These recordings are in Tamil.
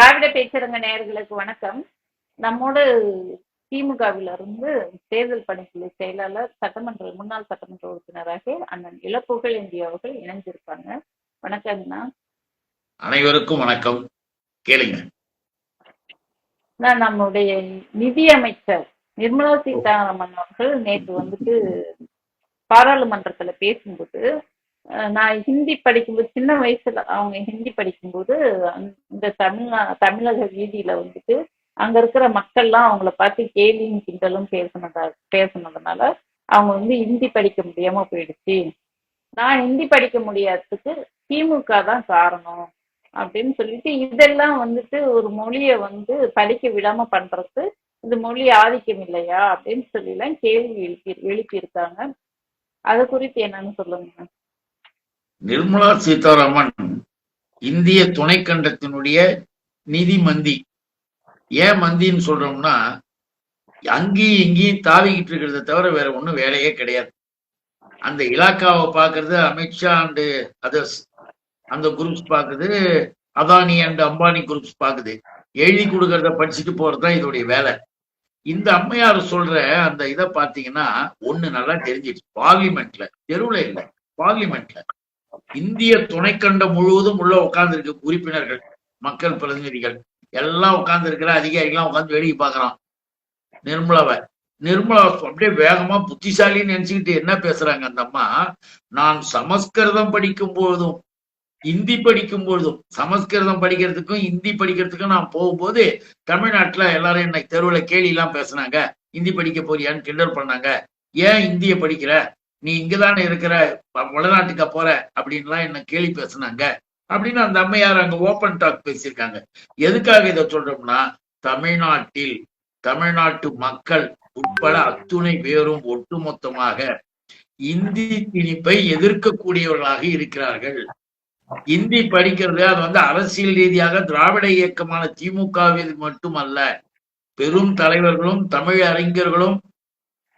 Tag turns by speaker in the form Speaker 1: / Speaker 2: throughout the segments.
Speaker 1: திராவிட பேச்சரங்க நேயர்களுக்கு வணக்கம். நம்மோடு திமுகவில இருந்து தேர்தல் பணிக்குழு செயலாளர் சட்டமன்ற முன்னாள் சட்டமன்ற உறுப்பினராக அண்ணன் இளப்புகழேந்தி அவர்கள் இணைஞ்சிருப்பாங்க வணக்கங்கண்ணா
Speaker 2: அனைவருக்கும் வணக்கம். கேளுங்க.
Speaker 1: நான் நம்முடைய நிதி அமைச்சர் நிர்மலா சீதாராமன் அவர்கள் நேற்று வந்துட்டு பாராளுமன்றத்துல பேசும்போது நான் ஹிந்தி படிக்கும்போது சின்ன வயசுல அவங்க ஹிந்தி படிக்கும்போது இந்த தமிழ்நா தமிழக வீதியில வந்துட்டு அங்க இருக்கிற மக்கள்லாம் அவங்கள பார்த்து கேலியும் கிண்டலும் பேசினதா பேசினதுனால அவங்க வந்து ஹிந்தி படிக்க முடியாம போயிடுச்சு. நான் ஹிந்தி படிக்க முடியாததுக்கு திமுக தான் காரணம் அப்படின்னு சொல்லிட்டு இதெல்லாம் வந்துட்டு ஒரு மொழியை வந்து படிக்க விடாம பண்றது இது மொழி ஆதிக்கம் இல்லையா அப்படின்னு சொல்லிலாம் கேள்வி எழுப்பி எழுப்பியிருக்காங்க. அது குறித்து என்னன்னு சொல்லுங்க.
Speaker 2: நிர்மலா சீதாராமன் இந்திய துணைக்கண்டத்தினுடைய நிதி மந்தி. ஏன் மந்தின்னு சொல்றோம்னா அங்கேயும் இங்கேயும் தாவிக்கிட்டு இருக்கிறத தவிர வேற ஒண்ணும் வேலையே கிடையாது. அந்த இலாக்காவை பார்க்கறது அமித்ஷா அண்டு அதர்ஸ் அந்த குரூப்ஸ் பார்க்குது அதானி அண்ட் அம்பானி குரூப்ஸ் பார்க்குது. எழுதி கொடுக்கறத படிச்சுட்டு போறது தான் இதோடைய வேலை. இந்த அம்மையார் சொல்ற அந்த இதை பார்த்தீங்கன்னா ஒண்ணு நல்லா தெரிஞ்சிடுச்சு பார்லிமெண்ட்ல தெருவுல இல்லை பார்லிமெண்ட்ல இந்திய துணைக்கண்டம் முழுவதும் உள்ள உட்கார்ந்து இருக்க உறுப்பினர்கள் மக்கள் பிரதிநிதிகள் எல்லாம் உட்கார்ந்து இருக்கிற அதிகாரிகள்லாம் உட்காந்து வேடிக்கை பார்க்கறான். நிர்மலாவை நிர்மலா அப்படியே வேகமா புத்திசாலின்னு நினைச்சுக்கிட்டு என்ன பேசுறாங்க அந்த அம்மா? நான் சமஸ்கிருதம் படிக்கும் பொழுதும் இந்தி படிக்கும் பொழுதும் சமஸ்கிருதம் படிக்கிறதுக்கும் இந்தி படிக்கிறதுக்கும் நான் போகும்போது தமிழ்நாட்டுல எல்லாரும் என்னை தெருவில் கேலி எல்லாம் பேசுனாங்க. இந்தி படிக்க போறியான்னு கிண்டல் பண்ணாங்க. ஏன் இந்திய படிக்கிற? நீ இங்கதானே இருக்கிற வ- போற போற அப்படின்லாம் என்ன கேலி பேசுனாங்க. அப்படின்னு அந்த அம்மையார் அங்க ஓப்பன் டாக் பேசியிருக்காங்க. எதுக்காக இதை சொல்றோம்னா தமிழ்நாட்டில் தமிழ்நாட்டு மக்கள் உட்பட அத்துணை பேரும் ஒட்டுமொத்தமாக இந்தி திணிப்பை எதிர்க்கக்கூடியவர்களாக இருக்கிறார்கள். இந்தி படிக்கிறது அது வந்து அரசியல் ரீதியாக திராவிட இயக்கமான திமுகவில் மட்டுமல்ல பெரும் தலைவர்களும் தமிழ் அறிஞர்களும்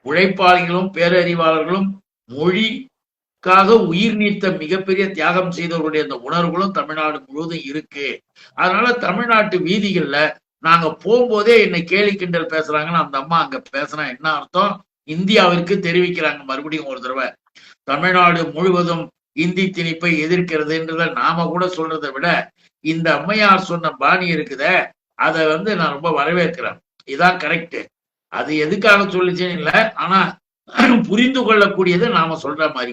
Speaker 2: உழைப்பாளிகளும் பேரறிவாளர்களும் மொழிக்காக உயிர் நீத்த மிகப்பெரிய தியாகம் செய்தவர்களுடைய அந்த உணர்வுகளும் தமிழ்நாடு முழுவதும் இருக்கு. அதனால தமிழ்நாட்டு வீதிகள்ல நாங்க போகும்போதே என்னை கேலி கிண்டல் பேசுறாங்கன்னு அந்த அம்மா அங்க பேசுனா என்ன அர்த்தம்? இந்தியாவிற்கு தெரிவிக்கிறாங்க. மறுபடியும் ஒரு தடவை தமிழ்நாடு முழுவதும் இந்தி திணிப்பை எதிர்க்கிறதுன்றத நாம கூட சொல்றதை விட இந்த அம்மையார் சொன்ன பாணி இருக்குதே அதை வந்து நான் ரொம்ப வரவேற்கிறேன். இதான் கரெக்ட் அது எதுக்காக சொல்லிச்சேன்னு இல்லை ஆனா புரிந்து கொள்ளக்கூடியது நாம சொல்ற மாதிரி.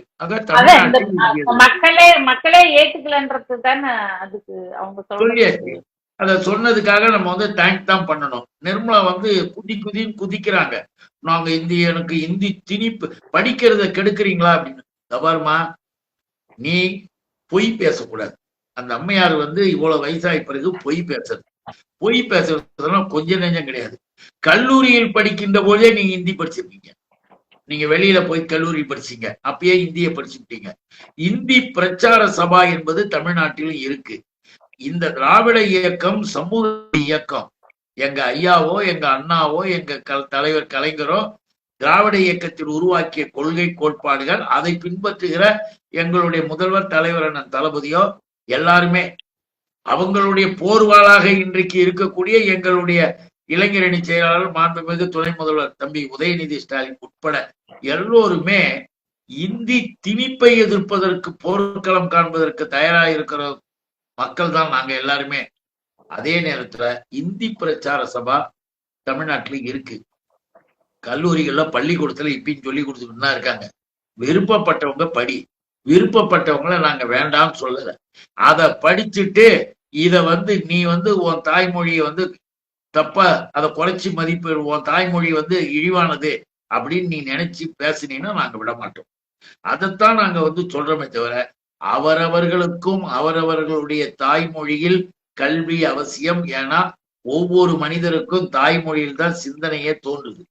Speaker 1: இந்த மக்களே மக்களே ஏத்துக்கலன்றது தானே அதுக்கு அவங்க
Speaker 2: சொல்லியாச்சு. அத சொன்னதுக்காக நம்ம வந்து தேங்க் தான் பண்ணணும். நிர்மலா வந்து குதி குதின்னு குதிக்கிறாங்க. நாங்க இந்திய எனக்கு இந்தி திணிப்பு படிக்கிறத கெடுக்குறீங்களா அப்படின்னு. இதோ பாரும்மா நீ பொய் பேசக்கூடாது. அந்த அம்மையார் வந்து இவ்வளவு வயசாகி பிறகு பொய் பேசுறது. பொய் பேசுறதுலாம் கொஞ்சம் நெஞ்சம் கிடையாது. கல்லூரியில் படிக்கின்ற போதே நீங்க ஹிந்தி படிச்சிருக்கீங்க. நீங்க வெளியில போய் கல்லூரி படிச்சீங்க. அப்பயே இந்திய படிச்சுட்டீங்க இந்தி பிரச்சார சபா என்பது தமிழ்நாட்டிலும் இருக்கு. இந்த திராவிட இயக்கம் சமூக இயக்கம் எங்க ஐயாவோ எங்க அண்ணாவோ எங்க தலைவர் கலைஞரோ திராவிட இயக்கத்தில் உருவாக்கிய கொள்கை கோட்பாடுகள் அதை பின்பற்றுகிற எங்களுடைய முதல்வர் தலைவர் அண்ணன் தளபதியோ எல்லாருமே. அவங்களுடைய போர்வாளாக இன்றைக்கு இருக்கக்கூடிய எங்களுடைய இளைஞரணி செயலாளர் மாண்புமிகு துணை முதல்வர் தம்பி உதயநிதி ஸ்டாலின் உட்பட எல்லோருமே இந்தி திணிப்பை எதிர்ப்பதற்கு போர்க்களம் காண்பதற்கு தயாராக இருக்கிற மக்கள் தான் நாங்க எல்லாருமே. அதே நேரத்துல இந்தி பிரச்சார சபா தமிழ்நாட்டுல இருக்கு. கல்லூரிகள்ல பள்ளிக்கூடத்துல இப்பயும் சொல்லி கொடுத்துட்டு தான் இருக்காங்க. விருப்பப்பட்டவங்க படி. விருப்பப்பட்டவங்கள நாங்க வேண்டாம்னு சொல்லல. அத படிச்சுட்டு இத வந்து நீ வந்து உன் தாய்மொழியை வந்து தப்பா அதை குறைச்சி மதிப்பு உன் தாய்மொழி வந்து இழிவானது. அப்படின்னு நீ நினைச்சு பேசுனீங்கன்னா நாங்க விட மாட்டோம். அதைத்தான் நாங்க வந்து சொல்றோமே தவிர அவரவர்களுக்கும் அவரவர்களுடைய தாய்மொழியில் கல்வி அவசியம். ஏன்னா ஒவ்வொரு மனிதருக்கும் தாய்மொழியில் தான் சிந்தனையே தோன்றுது.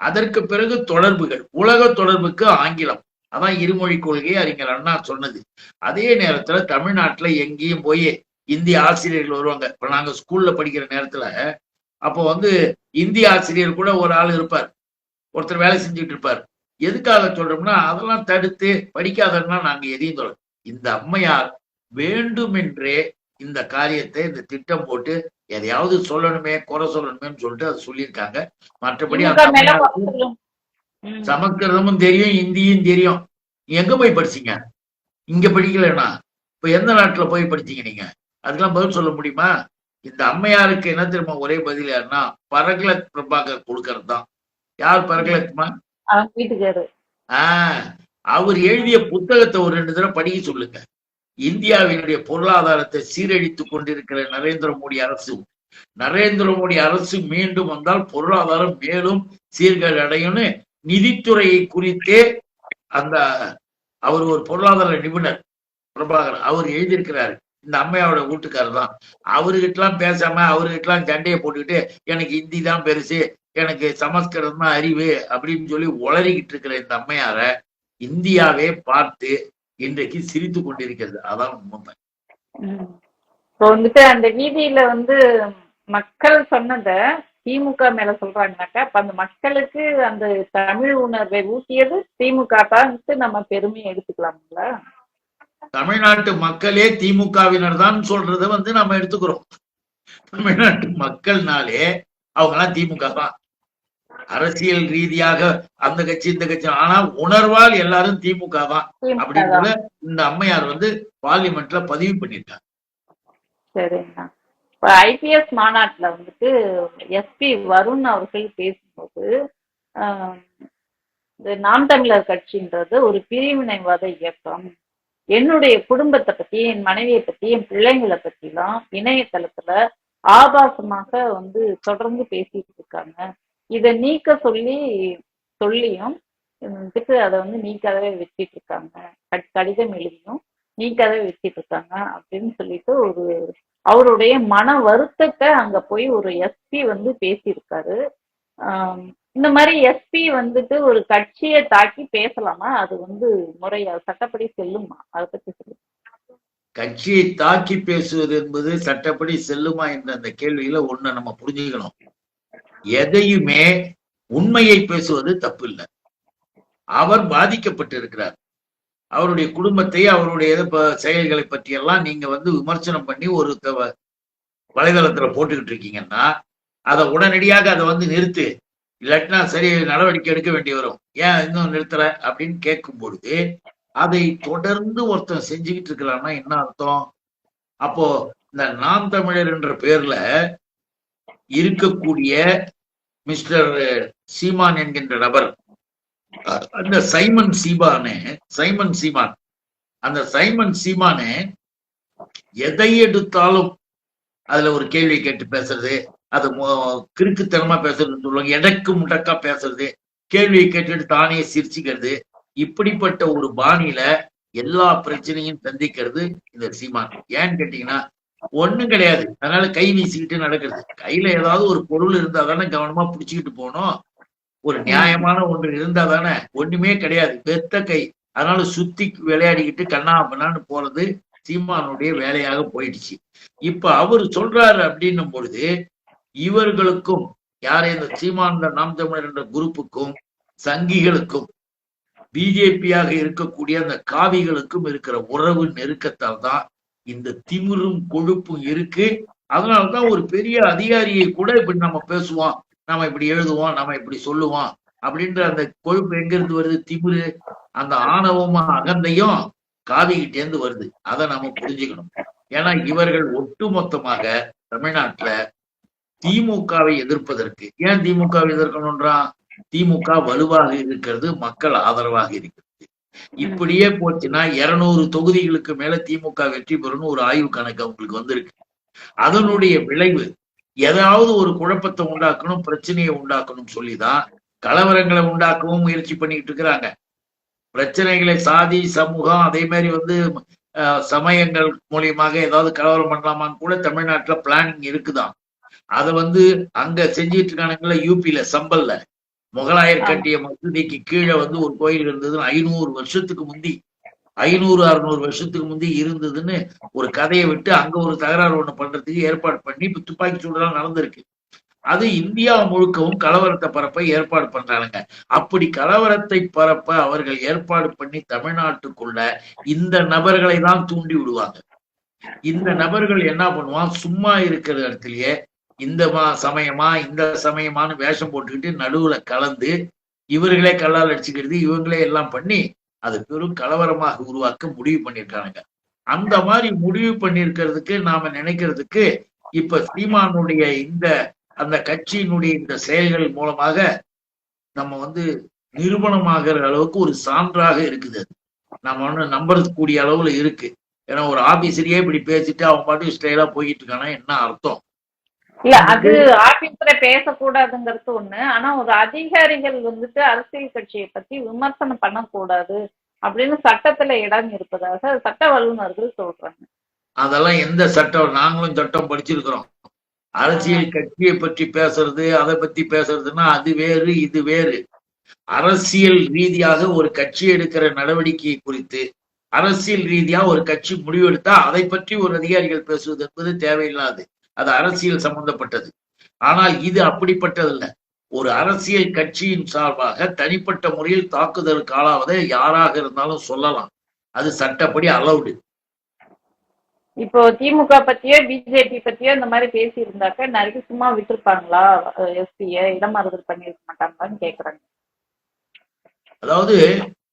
Speaker 2: அதற்கு பிறகு தொடர்புகள் உலக தொடர்புக்கு ஆங்கிலம். அதான் இருமொழி கொள்கையை அறிஞர் அண்ணா சொன்னது. அதே நேரத்துல தமிழ்நாட்டுல எங்கேயும் போய் இந்திய ஆசிரியர்கள் வருவாங்க. இப்ப நாங்க ஸ்கூல்ல படிக்கிற நேரத்துல அப்போ வந்து இந்திய ஆசிரியர் கூட ஒரு ஆள் இருப்பார். ஒருத்தர் வேலை செஞ்சுட்டு இருப்பார் எதுக்காக சொல்றோம்னா அதெல்லாம் தடுத்து படிக்காதன்னா நாங்க எதையும் சொல்ல இந்த அம்மையார் வேண்டுமென்றே இந்த காரியத்தை இந்த திட்டம் போட்டு எதையாவது சொல்லணுமே குறை சொல்லணுமேன்னு சொல்லிட்டு அதை சொல்லியிருக்காங்க. மற்றபடி. சமஸ்கிருதமும் தெரியும் இந்தியும் தெரியும். எங்க போய் படிச்சீங்க? இங்க படிக்கலனா? இப்ப எந்த நாட்டுல போய் படிச்சீங்க நீங்க? அதுக்கெல்லாம் பதில் சொல்ல முடியுமா? இந்த அம்மையாருக்கு என்ன தெரியுமா ஒரே பதில் யாருன்னா பரகலத் பிரபாகர் கொடுக்கறது தான் யார்
Speaker 1: வீட்டுக்காரு.
Speaker 2: ஆஹ் அவர் எழுதிய புத்தகத்தை ஒரு ரெண்டு தடவை படிக்க சொல்லுங்க. இந்தியாவினுடைய பொருளாதாரத்தை சீரழித்துக் கொண்டிருக்கிற நரேந்திர மோடி அரசு. நரேந்திர மோடி அரசு மீண்டும் வந்தால் பொருளாதாரம் மேலும் சீர்கேடு அடையும்னு நிதித்துறையை குறித்தே அந்த அவர் ஒரு பொருளாதார நிபுணர் பிரபாகர் அவர் எழுதியிருக்கிறாரு. இந்த அம்மையாவோட வீட்டுக்காரர் தான் அவர்கிட்டலாம் பேசாம அவர்கிட்டலாம் சண்டையை போட்டுக்கிட்டு எனக்கு ஹிந்தி தான் பெருசு எனக்கு சமஸ்கிருதம் தான் அறிவு அப்படின்னு சொல்லி உளறிக்கிட்டு இருக்கிற இந்த அம்மையார இந்தியாவே பார்த்து இன்றைக்கு சிரித்து கொண்டிருக்கிறது. அதான் உண்மை.
Speaker 1: இப்போ வந்துட்டு அந்த வீதியில வந்து மக்கள் சொன்னத திமுக மேல சொல்றாங்கனாக்கா அப்ப அந்த மக்களுக்கு அந்த தமிழ் உணர்வை ஊட்டியது திமுக தான் நம்ம பெருமையை எடுத்துக்கலாம்ல?
Speaker 2: தமிழ்நாட்டு மக்களே திமுகவினர் தான் சொல்றதை வந்து நம்ம எடுத்துக்கிறோம். தமிழ்நாட்டு மக்கள்னாலே அவங்க எல்லாம் திமுக தான். அரசியல் ரீதியாக அந்த கட்சி இந்த கட்சி. ஆனா உணர்வால் எல்லாரும் திமுக தான்
Speaker 1: தான்.
Speaker 2: இந்த அம்மையார் வந்து பார்லிமெண்ட்ல பதிவு பண்ணிட்டாங்க
Speaker 1: சரிங்கண்ணா. இப்போ ஐபிஎஸ் மாநாட்டுல வந்துட்டு எஸ்பி வருண் அவர்கள் பேசும்போது நாம் தமிழர் கட்சின்றது ஒரு பிரிவினைவாத இயக்கம். என்னுடைய குடும்பத்தை பத்தி என் மனைவியை பத்தி என் பிள்ளைங்களை பத்திலாம் இணையதளத்துல ஆபாசமாக வந்து தொடர்ந்து பேசிட்டு இருக்காங்க. இதை நீக்க சொல்லி சொல்லியும் வந்துட்டு அதை வந்து நீக்காதவே வச்சிட்டு இருக்காங்க. கட்- கடிதம் எழுதியும் நீக்காதவே வச்சிட்டு இருக்காங்க அப்படின்னு சொல்லிட்டு ஒரு அவருடைய மன வருத்தத்தை அங்க போய் ஒரு எஸ்பி வந்து பேசியிருக்காரு. இந்த மாதிரி எஸ்பி வந்துட்டு ஒரு கட்சியை தாக்கி பேசலாமா? அது வந்து முறையா சட்டப்படி செல்லுமா? அதை பத்தி சொல்லுங்க.
Speaker 2: கட்சியை தாக்கி பேசுவது என்பது சட்டப்படி செல்லுமா என்ற அந்த கேள்வியில ஒண்ணு நம்ம புரிஞ்சுக்கணும். எதையுமே உண்மையை பேசுவது தப்பு இல்லை அவர் பாதிக்கப்பட்டிருக்கிறார். அவருடைய குடும்பத்தை அவருடைய ப- செயல்களை பற்றி எல்லாம் நீங்க வந்து விமர்சனம் பண்ணி ஒரு வலைதளத்துல போட்டுக்கிட்டு இருக்கீங்கன்னா அதை உடனடியாக அதை வந்து நிறுத்து. இல்லாட்டினா சரி நடவடிக்கை எடுக்க வேண்டி வரும். ஏன் இன்னும் நிறுத்தல? அப்படின்னு கேட்கும் பொழுது அதை தொடர்ந்து ஒருத்தன் செஞ்சுக்கிட்டு இருக்கிறான்னா என்ன அர்த்தம்? அப்போ இந்த நாம் தமிழர் என்ற பேர்ல இருக்கக்கூடிய மிஸ்டர் சீமான் என்கின்ற நபர் அந்த சைமன் சீமானே சைமன் சீமான் அந்த சைமன் சீமானே எதை எடுத்தாலும் அதுல ஒரு கேள்வி கேட்டு பேசுறது அது கிறுக்குத்தனமா பேசுறதுன்னு சொல்லுவாங்க எடக்கு முடக்கா பேசுறது கேள்வியை கேட்டுட்டு தானே சிரிச்சுக்கிறது இப்படிப்பட்ட ஒரு பாணியில எல்லா பிரச்சனையும் சந்திக்கிறது இந்த சீமான். ஏன்னு கேட்டீங்கன்னா ஒண்ணும் கிடையாது. அதனால கை வீசிக்கிட்டு நடக்கிறது. கையில ஏதாவது ஒரு பொருள் இருந்தா தானே கவனமா பிடிச்சுக்கிட்டு போனோம் ஒரு நியாயமான ஒன்று இருந்தா தானே. ஒண்ணுமே கிடையாது. வெத்த கை. அதனால சுத்தி விளையாடிக்கிட்டு கண்ணா பண்ணான்னு போறது சீமானுடைய வேலையாக போயிடுச்சு. இப்ப அவர் சொல்றாரு அப்படின்னும் பொழுது இவர்களுக்கும் யாரே இந்த சீமான நாம் தமிழர் என்ற குரூப்புக்கும் சங்கிகளுக்கும் பிஜேபியாக இருக்கக்கூடிய அந்த காவிகளுக்கும் இருக்கிற உறவு நெருக்கத்தால் தான் இந்த திமிரும் கொழுப்பும் இருக்கு. அதனாலதான் ஒரு பெரிய அதிகாரியை கூட இப்படி நம்ம பேசுவோம். நம்ம இப்படி எழுதுவோம் நம்ம இப்படி சொல்லுவோம். அப்படின்ற அந்த கொழுப்பு எங்க இருந்து வருது? திமிரு அந்த ஆணவமா அகந்தையும் காவிகிட்டே இருந்து வருது. அதை நம்ம புரிஞ்சுக்கணும். ஏன்னா இவர்கள் ஒட்டுமொத்தமாக தமிழ்நாட்டுல திமுகவை எதிர்ப்பதற்கு. ஏன் திமுகவை எதிர்க்கணும்ன்றான்? திமுக வலுவாக இருக்கிறது மக்கள் ஆதரவாக இருக்கிறது. இப்படியே போச்சுன்னா இருநூறு தொகுதிகளுக்கு மேல திமுக வெற்றி பெறும்னு ஒரு ஆய்வு கணக்கு அவங்களுக்கு வந்திருக்கு. அதனுடைய விளைவு ஏதாவது ஒரு குழப்பத்தை உண்டாக்கணும் பிரச்சனையை உண்டாக்கணும் சொல்லிதான் கலவரங்களை உண்டாக்கவும் முயற்சி பண்ணிட்டு இருக்கிறாங்க. பிரச்சனைகளை சாதி சமூகம் அதே மாதிரி வந்து சமயங்கள் மூலியமாக ஏதாவது கலவரம் பண்ணலாமான்னு கூட தமிழ்நாட்டுல பிளானிங் இருக்குதான். அதை வந்து அங்க செஞ்சிட்டு இருக்கானுங்களா யூபியில சம்பல்ல. முகலாயர் கட்டிய மசூதிக்கு கீழே வந்து ஒரு கோயில் இருந்ததுன்னு ஐநூறு வருஷத்துக்கு முந்தி ஐநூறு அறுநூறு வருஷத்துக்கு முந்தி இருந்ததுன்னு ஒரு கதையை விட்டு அங்க ஒரு தகராறு ஒண்ணு பண்றதுக்கு ஏற்பாடு பண்ணி இப்ப துப்பாக்கி சூடுலாம் நடந்திருக்கு. அது இந்தியா முழுக்கவும் கலவரத்தை பரப்ப ஏற்பாடு பண்றானுங்க. அப்படி கலவரத்தை பரப்ப அவர்கள் ஏற்பாடு பண்ணி தமிழ்நாட்டுக்குள்ள இந்த நபர்களை தான் தூண்டி விடுவாங்க. இந்த நபர்கள் என்ன பண்ணுவான்? சும்மா இருக்கிற இடத்துலயே இந்த மா சமயமா இந்த சமயமான்னு வேஷம் போட்டுக்கிட்டு நடுவுல கலந்து இவர்களே கல்லால் அடிச்சுக்கிறது இவங்களே எல்லாம் பண்ணி அது பெரும் கலவரமாக உருவாக்க முடிவு பண்ணியிருக்கானுங்க. அந்த மாதிரி முடிவு பண்ணியிருக்கிறதுக்கு நாம நினைக்கிறதுக்கு இப்ப சீமானுடைய இந்த அந்த கட்சியினுடைய இந்த செயல்கள் மூலமாக நம்ம வந்து நிரூபணமாகிற அளவுக்கு ஒரு சான்றாக இருக்குது அது. நம்ம ஒன்று நம்புறதுக்கூடிய அளவுல இருக்கு. ஏன்னா ஒரு ஆபீசரையே இப்படி பேசிட்டு அவன் பாட்டு ஸ்டைலா போய்கிட்டு இருக்கானா என்ன அர்த்தம்?
Speaker 1: இல்ல அது ஆபீஸ்ல பேசக்கூடாதுங்கிறது ஒண்ணு. ஆனா ஒரு அதிகாரிகள் வந்துட்டு அரசியல் கட்சியை பத்தி விமர்சனம் பண்ணக்கூடாது அப்படின்னு சட்டத்துல இடம் இருப்பதாக சட்ட வல்லுநர்கள் சொல்றாங்க.
Speaker 2: அதெல்லாம் எந்த சட்டம் நாங்களும் சட்டம் படிச்சிருக்கிறோம். அரசியல் கட்சியை பற்றி பேசுறது அதை பத்தி பேசுறதுன்னா அது வேறு இது வேறு. அரசியல் ரீதியாக ஒரு கட்சி எடுக்கிற நடவடிக்கை குறித்து அரசியல் ரீதியா ஒரு கட்சி முடிவெடுத்தா அதை பற்றி ஒரு அதிகாரிகள் பேசுவது என்பது தேவையில்லாது. அது அரசியல் சம்பந்தப்பட்டது. ஆனால் இது அப்படிப்பட்டதல்ல. ஒரு அரசியல் கட்சியின் சார்பாக தனிப்பட்ட முறையில் தாக்குதலுக்கு ஆளாவதை யாராக இருந்தாலும் சொல்லலாம். அது சட்டப்படி அலவுடு.
Speaker 1: இப்போ திமுக பத்தியோ பிஜேபி பத்தியோ இந்த மாதிரி பேசி இருந்தாக்க நிறைய சும்மா விட்டுருப்பாங்களா எஸ்பிய இடமாறுதல் பண்ணிருக்க மாட்டாங்களான்னு கேக்குறாங்க.
Speaker 2: அதாவது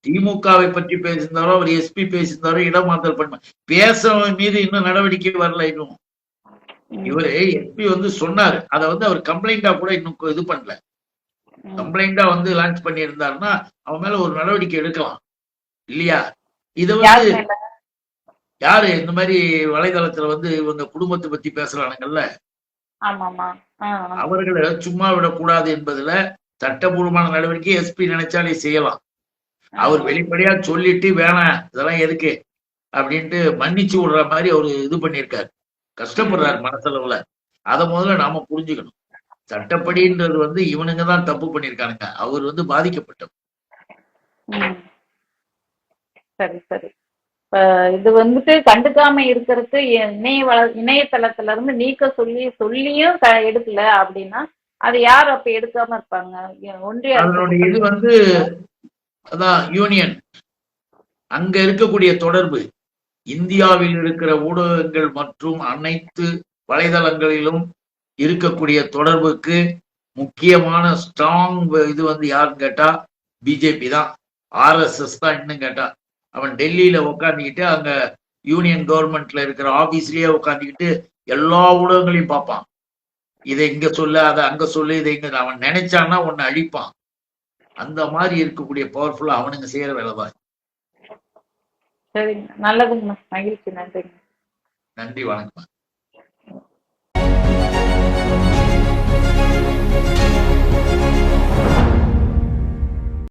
Speaker 2: திமுகவை பற்றி பேசியிருந்தாரோ அவர் எஸ்பி பேசியிருந்தாரோ இடமாற்றல் பண்ண பேசவன் மீது இன்னும் நடவடிக்கை வரல இன்னும். இவரு எஸ்பி வந்து சொன்னாரு? அதை வந்து அவர் கம்ப்ளைண்டா கூட இன்னும் இது பண்ணல. கம்ப்ளைண்டா வந்து லான்ச் பண்ணி இருந்தாருன்னா அவன் மேல ஒரு நடவடிக்கை எடுக்கலாம். இல்லையா? இத
Speaker 1: யார்
Speaker 2: வந்து? யாரு? இந்த மாதிரி வலைதளத்துல வந்து இவங்க குடும்பத்தை பத்தி பேசுறானுங்கல்ல. அவர்களை சும்மா விடக்கூடாது என்பதுல சட்டபூர்வமான நடவடிக்கை எஸ்பி நினைச்சாலே செய்யலாம். அவர் வெளிப்படையா சொல்லிட்டு வேணாம் இதெல்லாம் எதுக்கு? அப்படின்ட்டு மன்னிச்சு விடுற மாதிரி அவரு இது பண்ணியிருக்காரு. கஷ்டப்படுறாரு மனசளவுல. அதை முதல்ல நாம புரிஞ்சுக்கணும். சட்டப்படின்றது வந்து இவனுங்க தான் தப்பு பண்ணியிருக்கானுங்க. அவர் வந்து பாதிக்கப்பட்டவர்.
Speaker 1: சரி சரி. இது வந்துட்டு கண்டுக்காம இருக்கிறதுக்கு இணைய வள இணையதளத்துல இருந்து நீக்க சொல்லி சொல்லியும் எடுக்கல அப்படின்னா அது யார் அப்ப எடுக்காம இருப்பாங்க? ஒன்றிய
Speaker 2: அதனுடைய இது வந்து அதான் யூனியன். அங்க இருக்கக்கூடிய தொடர்பு. இந்தியாவில் இருக்கிற ஊடகங்கள் மற்றும் அனைத்து வலைதளங்களிலும் இருக்கக்கூடிய தொடர்புக்கு முக்கியமான ஸ்ட்ராங் இது வந்து யாருன்னு கேட்டா பிஜேபி தான். ஆர்எஸ்எஸ் தான் இன்னும் கேட்டா. அவன் டெல்லியில உட்காந்துக்கிட்டு அங்க யூனியன் கவர்மெண்ட்ல இருக்கிற ஆபீஸ்லயே உட்காந்துக்கிட்டு எல்லா ஊடகங்களையும் பார்ப்பான். இதை இங்க சொல்லு அதை அங்க சொல்லு இதை இங்க அவன் நினைச்சான்னா உன்னை அழிப்பான். அந்த மாதிரி இருக்கக்கூடிய பவர்ஃபுல்லா அவனுங்க செய்யற வேலை தான்.
Speaker 1: சரிங்க. நல்லதுங்கண்ணா மகிழ்ச்சி. நன்றிங்க.
Speaker 2: நன்றி. வணக்கம்.